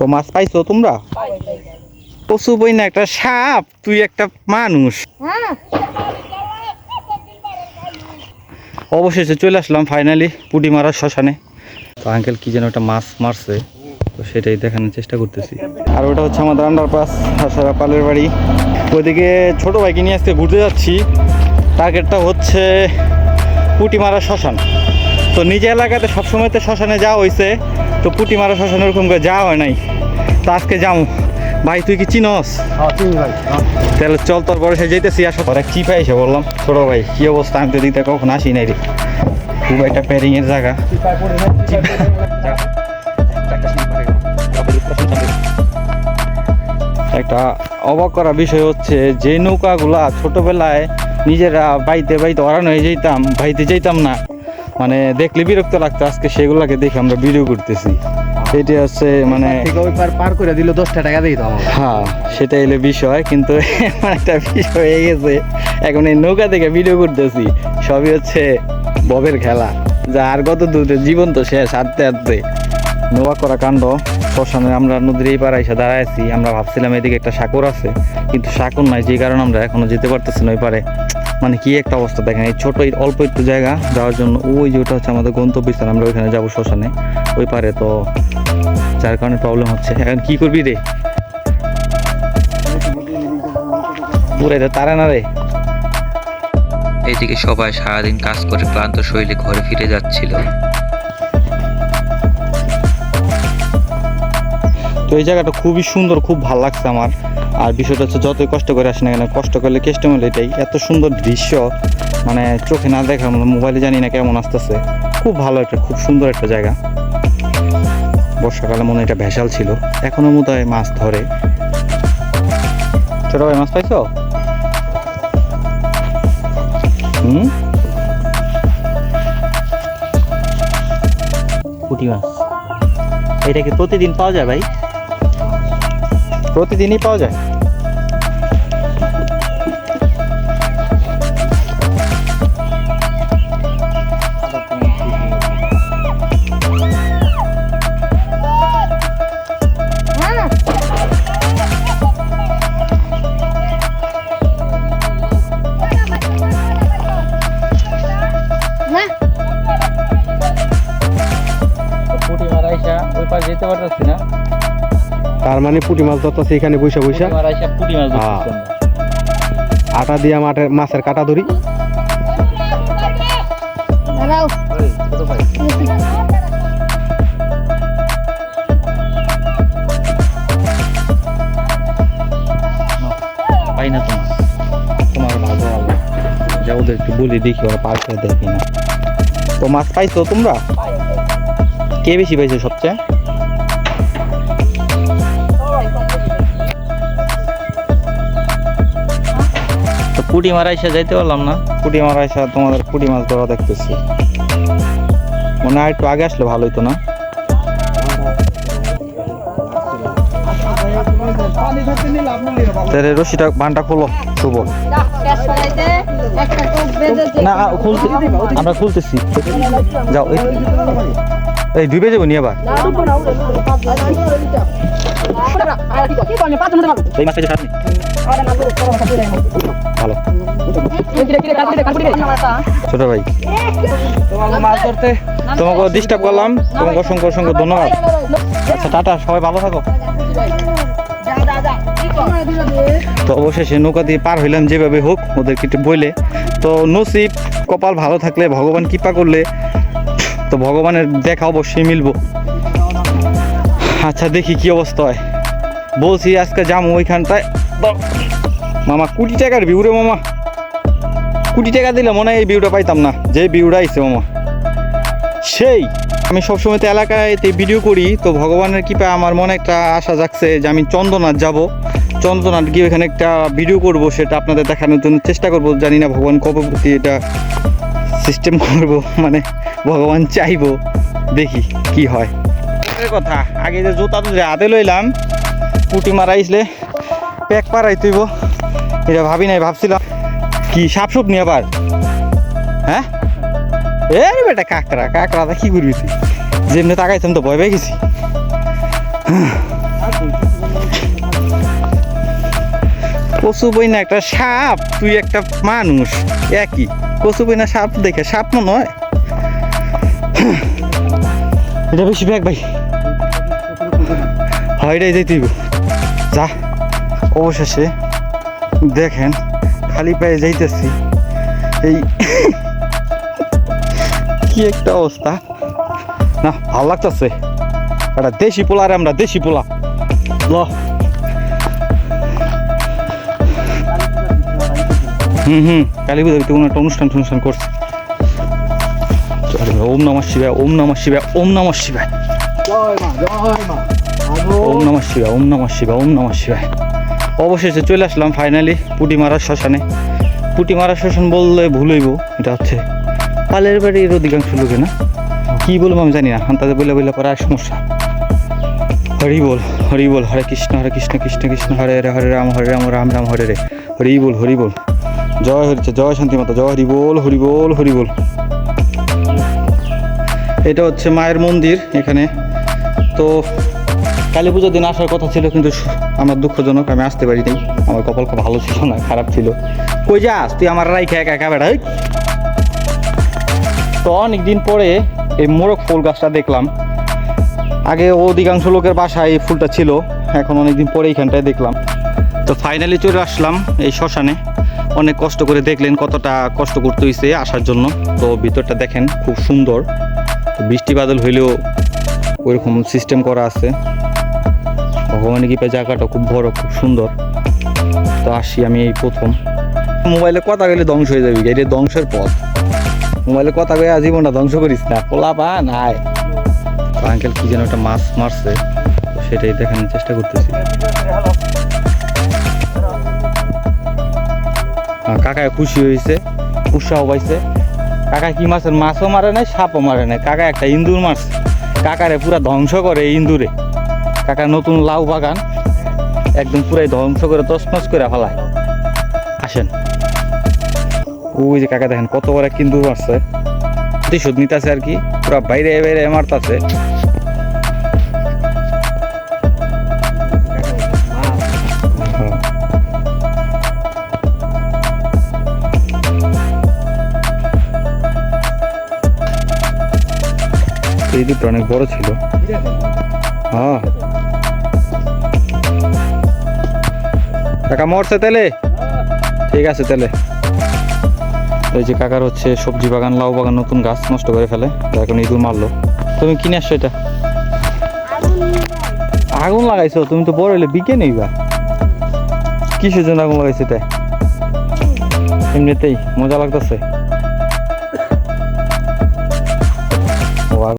তো মাছ পাইছো তোমরা? পশু বই না, একটা সাপ, তুই একটা মানুষ। অবশেষে চলে আসলাম ফাইনালি পুটি মারার শ্মশানে। তো আঙ্কেল কি যেন একটা মাছ মারছে, তো সেটাই দেখানোর চেষ্টা করতেছি। আর ওটা হচ্ছে আমাদের আন্ডারপাস হাসারা পালের বাড়ি। ওইদিকে ছোট ভাইকে নিয়ে আজকে ঘুরতে যাচ্ছি। টার্গেটটা হচ্ছে পুটি মারা শ্মশান। তো নিজে এলাকাতে সবসময় তো শ্মশানে যাওয়া হয়েছে তো পুটি মারা শ্মশানে ওরকম করে যাওয়া হয় নাই। তো আজকে যাও ভাই তুই কি চিনস? তাহলে চল তোর বয়সে যেতেছি আসো। তোর চিপা এসে বললাম ছোট ভাই কি অবস্থা? আমি তো দিতে কখন আসি নাই রে। খুব একটা প্যারিং এর জায়গা একটা অবাক করা বিষয় হচ্ছে যে নৌকাগুলা ছোটবেলায় নিজেরা বাইতে বাইতে অরান হয়ে যেতাম বাইতে যেতাম না। মানে দেখলে বিরক্ত লাগতো আজকে সেগুলাকে দেখে আমরা ভিডিও করতেছি। এটি হচ্ছে মানে পার করে দিল দশটা টাকা দিই হ্যাঁ সেটা এলে বিষয় কিন্তু একটা বিষয় হয়ে গেছে। এখন এই নৌকা থেকে ভিডিও করতেছি সবই হচ্ছে ববের খেলা। যা আর কত দূর জীবন তো শেষ হাঁটতে হাঁটতে। নৌকা করা কাণ্ড শ্মশানে আমরা নদীর এই পাড়া এসে দাঁড়ায় আছি। আমরা ভাবছিলাম এদিকে একটা সাঁকর আছে কিন্তু সাঁকর নাই যে কারণে আমরা এখনও যেতে পারতেছি না ওই পারে মানে কি একটা অবস্থা? দেখেন, এই ছোট অল্প একটু জায়গা যাওয়ার জন্য ওই যে ওটা হচ্ছে আমাদের গন্তব্যস্থান, আমরা ওইখানে যাব শ্মশানে, ওই পারে তো। যার কারণে প্রবলেম হচ্ছে। এখন কি করবি রে? তারা না রে। এদিকে সবাই সারাদিন কাজ করে, ক্লান্ত শরীরে ঘরে ফিরে যাচ্ছিল। তো এই জায়গাটা খুবই সুন্দর খুব ভালো লাগছে আমার। আর বিষয়টা হচ্ছে যতই কষ্ট করে আসি না কেন কষ্ট করলে কেষ্ট মেলে এটাই? এত সুন্দর দৃশ্য মানে চোখে না দেখার মতো মোবাইলে জানি না কেমন আসতেছে। খুব ভালো একটা খুব সুন্দর একটা জায়গা। বর্ষাকালে মনে এটা ভেসাল ছিল। এখনও মতো মাছ ধরে। ছোট ভাই মাছ পাইছো? হুম? পুঁটি মাছ। এটা কি প্রতিদিন পাওয়া যায় ভাই? প্রতিদিনই পাওয়া যায়। তার মানে পুঁটি মাছ ধরতেছে এখানে বৈশা বৈশা মারাইসা পুঁটি মাছ হ্যাঁ। আটা দিয়ে মাঠের মাছের কাটা ধরি। পাই না তোমার। তোমার ভালো আল্লাহ যা ওদের একটু বলি দেখি ওরা দেখি না তো মাছ পাইছো তোমরা? কে বেশি পাইছো সবচেয়ে? তো পুটি মারাইসা যাইতে পারলাম না। পুটি মারাইসা তোমাদের পুটি মাছ ধরা দেখতেছি। মনে হয় একটু আগে আসলে ভালো হতো না। তাহলে রশিটা বানটা খোলো শুভ। না খুলতে আমরা খুলতেছি। যাও এই ডুবে যাব নি আবার। এই মাছ সামনে ছোট ভাই। তোমাকে ডিস্টার্ব করলাম। তোমাকে অসংখ্য অসংখ্য ধন্যবাদ। আচ্ছা টাটা, সবাই ভালো থাকো। তো অবশেষে নৌকা দিয়ে পার হইলাম, যেভাবে হোক ওদেরকে একটু বইলে। তো নসিব, কপাল ভালো থাকলে, ভগবান কৃপা করলে, তো ভগবানের দেখা অবশ্যই মিলবো। আচ্ছা দেখি কি অবস্থা হয়। বলছি আজকে যাব ওইখানটায়। মামা কোটি টাকার ভিউ রে মামা। কোটি টাকা দিলে মনে হয় এই ভিউটা পাইতাম না। যে ভিউটা আইছে মামা। সেই, আমি সবসময় তো এলাকায় ভিডিও করি, তো ভগবানের কৃপায় আমার মনে একটা আশা জাগছে যে আমি চন্দ্রনাথ যাব। চন্দ্রনাথ গিয়ে ওখানে একটা ভিডিও করব, সেটা আপনাদের দেখানোর জন্য চেষ্টা করব। জানি না ভগবান কবে এটা সিস্টেম করব মানে ভগবান চাইব। দেখি কি হয়। কথা, আগে যে জুতা তুলে হাতে লইলাম, পুটি মারাইছিলে প্যাক পাড়াই তুইব। এটা ভাবি নাই, ভাবছিলাম কি সাপ সুপ নিয়ে আবার? হ্যাঁ? এ বেটা কাকড়া কাকড়াটা কি করবি তুই? যেমনি তাকাইতাম তো ভয় পেয়ে গেছি। কচু বইনা একটা সাপ, তুই একটা মানুষ, একই। কচু বইনা সাপ দেখে সাপ মনে হয়। এটা বেশি ব্যাগ ভাই। হয় রে, যাই তুই যা। অবশেষে দেখেন খালি পায়ে যাইতেছি। এই কি একটা অবস্থা। না ভালো লাগতেছে। একটা দেশি পোলা রে আমরা দেশি পোলা। ল হুম হুম কালী পুজোর কোনো একটা অনুষ্ঠান টনুষ্ঠান করছে। ওম নমঃ শিবায় ওম নমঃ শিবায় ওম নমঃ শিবায়। জয় মা জয় মা। ওম নমঃ শিবায় ওম নমঃ শিবায় ওম নমঃ শিবায়। অবশেষে চলে আসলাম ফাইনালি পুটি মারার শ্মশানে। পুটি মারার শ্মশান বললে ভুল হইব, এটা হচ্ছে পালের বাড়ির অধিকাংশ লোকে না? কি বলব আমি জানি না তাদের বলে বলে পরে সমস্যা। হরি বল হরি বল, হরে কৃষ্ণ হরে কৃষ্ণ কৃষ্ণ কৃষ্ণ, হরে হরে হরে রাম হরে রাম রাম রাম, হরে রে। হরি বল হরি বল। জয় হরিছে জয় শান্তি মাতা, জয় হরি বল হরি বল হরি বল। এটা হচ্ছে মায়ের মন্দির এখানে। তো কালী পুজোর দিন আসার কথা ছিল, কিন্তু আমার দুঃখজনক আমি আসতে পারি আমার কপাল খুব ভালো ছিল না, খারাপ ছিল। কই যাস, তুই আমার রাইখে একা একা বেড়া হেই। তো অনেক দিন পরে এই মোরগ ফুল গাছটা দেখলাম। আগে অধিকাংশ লোকের বাসায় এই ফুলটা ছিল, এখন অনেকদিন পরে এইখানটায় দেখলাম। তো ফাইনালি চলে আসলাম এই শ্মশানে। অনেক কষ্ট করে দেখলেন কতটা কষ্ট করতে হয়েছে আসার জন্য। তো ভিতরটা দেখেন, খুব সুন্দর। বৃষ্টি বাদল হইলেও ওইরকম সিস্টেম করা আছে। ভগবানের কৃপা জায়গাটা খুব বড় খুব সুন্দর। তো আসি আমি এই প্রথম। মোবাইলে কথা গেলে ধ্বংস হয়ে যাবি এটা ধ্বংসের পথ। মোবাইলে কথা কয়ে জীবনটা ধ্বংস করিস না পোলা পা নাই আঙ্কেল কি যেন একটা মাছ মারছে সেটাই দেখানোর চেষ্টা করতেছি। হ্যাঁ, কাকা খুশি হয়েছে উৎসাহ পাইছে। কাকা কি মাছের? মাছও মারে নাই সাপও মারে নাই। কাকা একটা ইন্দুর মারছে। কাকারে পুরা ধ্বংস করে ইন্দুরে কাকা নতুন লাউ বাগান একদম পুরাই ধ্বংস করে, তছনছ করে ফেলায়। আসেন। ওই যে কাকা দেখেন, কত বড় কিন্তু মারছে। প্রতিশোধ নিতেছে আর কি, পুরা বাইরে বাইরে মারতাছে। এই দুটো অনেক বড় ছিল। হ্যাঁ। কাকা মরছে তেলে? ঠিক আছে তেলে। এই যে কাকার হচ্ছে সবজি বাগান, লাউ বাগান, নতুন গাছ নষ্ট করে ফেলে। এখন ইঁদুর মারলো। তুমি কিনে আসছো এটা? আগুন লাগাইছো? তুমি তো বড় হলে বিকে নেইবা। কিসের জন্য আগুন লাগাইছে এটা? এমনিতেই মজা লাগতেছে।